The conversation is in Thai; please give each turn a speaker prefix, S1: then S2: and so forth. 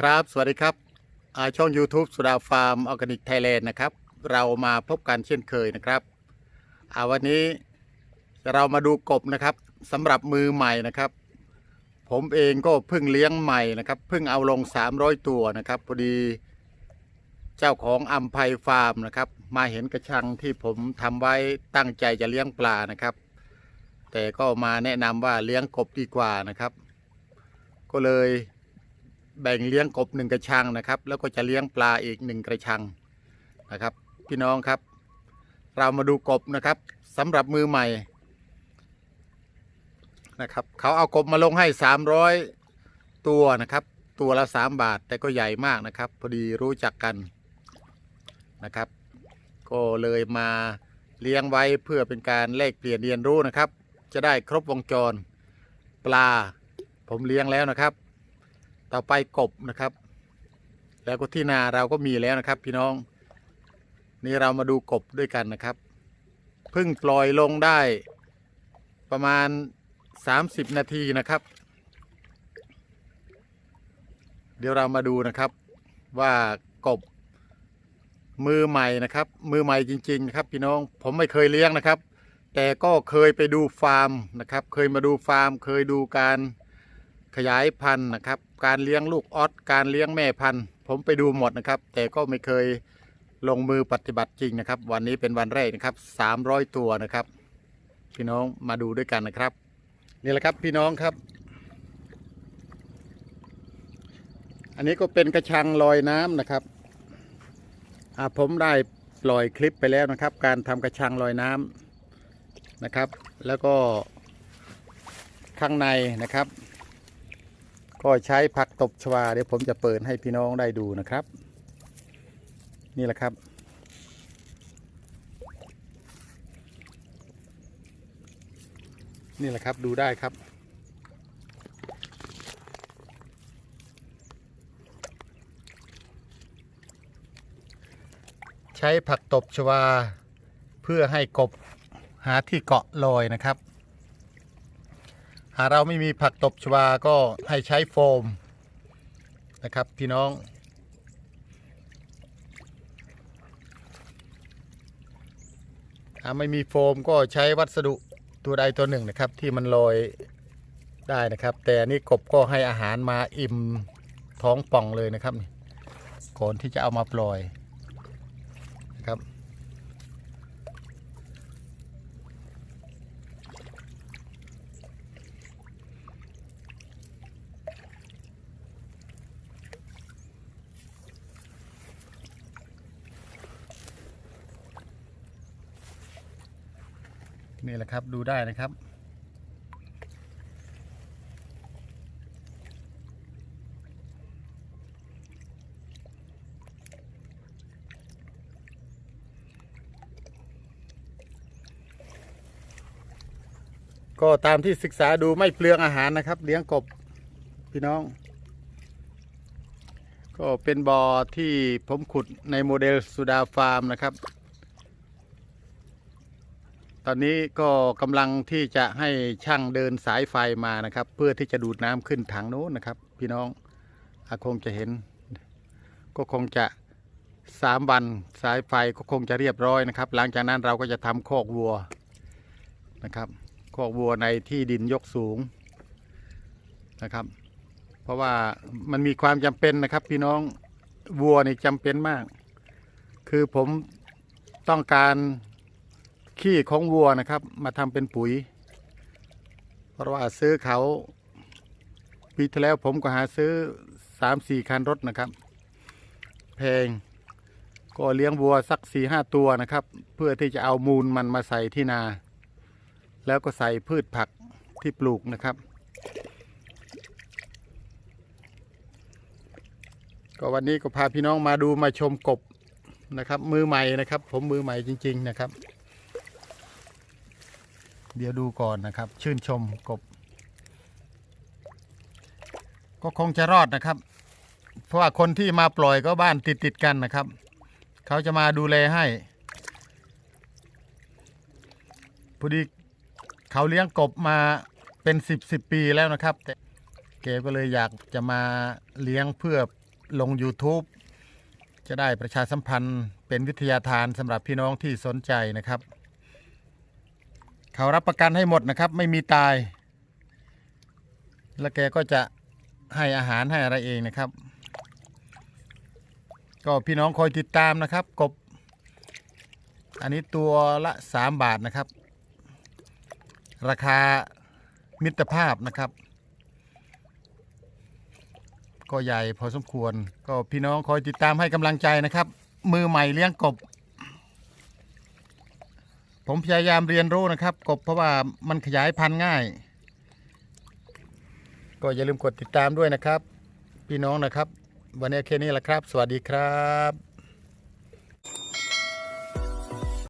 S1: ครับ สวัสดีครับช่อง YouTube สุดาฟาร์มออร์แกนิกไทยแลนด์นะครับ เรามาพบกันเช่นเคยนะครับวันนี้เรามาดูกบนะครับสำหรับมือใหม่นะครับ ผมเองก็เพิ่งเลี้ยงใหม่นะครับเพิ่งเอาลง 300 ตัวนะครับพอดีเจ้าของอัมไพฟาร์มนะครับ มาเห็นกระชังที่ผมทำไว้ตั้งใจจะเลี้ยงปลานะครับ แต่ก็มาแนะนำว่าเลี้ยงกบดีกว่านะครับ ก็เลย แบ่งเลี้ยงกบหนึ่งกระชังนะครับ แล้วก็จะเลี้ยงปลาอีกหนึ่งกระชังนะครับ พี่น้องครับ เรามาดูกบนะครับสำหรับมือใหม่นะครับเขาเอากบมาลงให้ 300 ตัวนะครับ ตัวละ 3 บาทแต่ก็ใหญ่มากนะครับ พอดีรู้จักกันนะครับ ก็เลยมาเลี้ยงไว้เพื่อเป็นการแลกเปลี่ยนเรียนรู้นะครับ จะได้ครบวงจรปลาผมเลี้ยงแล้วนะครับ ต่อไปกบนะครับ แล้วก็ที่นาเราก็มีแล้วนะครับ พี่น้อง นี่เรามาดูกบด้วยกันนะครับเพิ่งปล่อยลงได้ ประมาณ 30 นาทีนะครับ เดี๋ยวเรามาดูนะครับว่ากบมือใหม่นะครับ มือใหม่จริงๆนะครับ พี่น้องผมไม่เคยเลี้ยงนะครับ แต่ก็เคยไปดูฟาร์มนะครับ เคยมาดูฟาร์ม เคยดูการ ขยายพันธุ์นะครับ การเลี้ยงลูกออสการเลี้ยงแม่พันธุ์ ผมไปดูหมดนะครับ แต่ก็ไม่เคยลงมือปฏิบัติจริงนะครับ วันนี้เป็นวันแรกนะครับ 300 ตัวนะครับ พี่น้องมาดูด้วยกันนะครับ นี่แหละครับพี่น้องครับ อันนี้ก็เป็นกระชังลอยน้ำนะครับอ่าผมได้ปล่อยคลิปไปแล้วนะครับ การทำกระชังลอยน้ำนะครับ แล้วก็ข้างในนะครับ ก็ใช้ผักตบชวา เดี๋ยวผมจะเปิดให้พี่น้องได้ดูนะครับ นี่แหละครับ นี่แหละครับดูได้ครับ ใช้ผักตบชวา เพื่อให้กบหาที่เกาะลอยนะครับาเราไม่มีผักตบชวาก็ให้ใช้โฟมนะครับพี่น้องถ้าไม่มีโฟมก็ใช้วัสดุตัวใดตัวหนึ่งนะครับ ที่มันลอยได้นะครับ แต่อันนี่กบก็ให้อาหารมาอิ่มท้องป่องเลยนะครับก่อนที่จะเอามาปล่อย นี่แหละครับ ดูได้นะครับ ก็ตามที่ศึกษาดูไม่เปลืองอาหารนะครับ เลี้ยงกบพี่น้อง ก็เป็นบ่อที่ผมขุดในโมเดลสุดาฟาร์มนะครับ อนนี้ก็กำลังที่จะให้ช่างเดินสายไฟมานะครับ เพื่อที่จะดูดน้ำขึ้นถังโน้นนะครับ พี่น้องอคงจะเห็น ก็คงจะสามวันสายไฟก็คงจะเรียบร้อยนะครับ หลังจากนั้นเราก็จะทำคอกวัวนะครับคอกวัวในที่ดินยกสูงนะครับ เพราะว่ามันมีความจำเป็นนะครับ พี่น้องวัวนี่จำเป็นมาก คือผมต้องการ ขี้ของวัวนะครับ มาทำเป็นปุ๋ย เพราะว่าซื้อเขาปีที่แล้วผมก็หาซื้อสามสี่คันรถนะครับ แพงก็เลี้ยงวัวสักสี่ห้าตัวนะครับ เพื่อที่จะเอามูลมันมาใส่ที่นา แล้วก็ใส่พืชผักที่ปลูกนะครับ ก็วันนี้ก็พาพี่น้องมาดูมาชมกบนะครับ มือใหม่นะครับ ผมมือใหม่จริง ๆ นะครับ เดี๋ยวดูก่อนนะครับ ชื่นชมกบ ก็คงจะรอดนะครับ เพราะว่าคนที่มาปล่อยก็บ้านติดติดกันนะครับ เขาจะมาดูแลให้พอดีเขาเลี้ยงกบมาเป็นสิบสิบปีแล้วนะครับ แต่แกก็เลยอยากจะมาเลี้ยงเพื่อลง YouTube จะได้ประชาสัมพันธ์เป็นวิทยาทานสำหรับพี่น้องที่สนใจนะครับ เขารับประกันให้หมดนะครับ ไม่มีตาย แล้วแกก็จะให้อาหารให้อะไรเองนะครับ ก็พี่น้องคอยติดตามนะครับ กบ อันนี้ตัวละ3บาทนะครับ ราคามิตรภาพนะครับ ก็ใหญ่พอสมควร ก็พี่น้องคอยติดตามให้กำลังใจนะครับ มือใหม่เลี้ยงกบ ผมพยายามเรียนรู้นะครับ กบเพราะว่ามันขยายพันธุ์ง่าย ก็อย่าลืมกดติดตามด้วยนะครับ พี่น้องนะครับ วันนี้แค่นี้แหละครับ สวัสดีครับ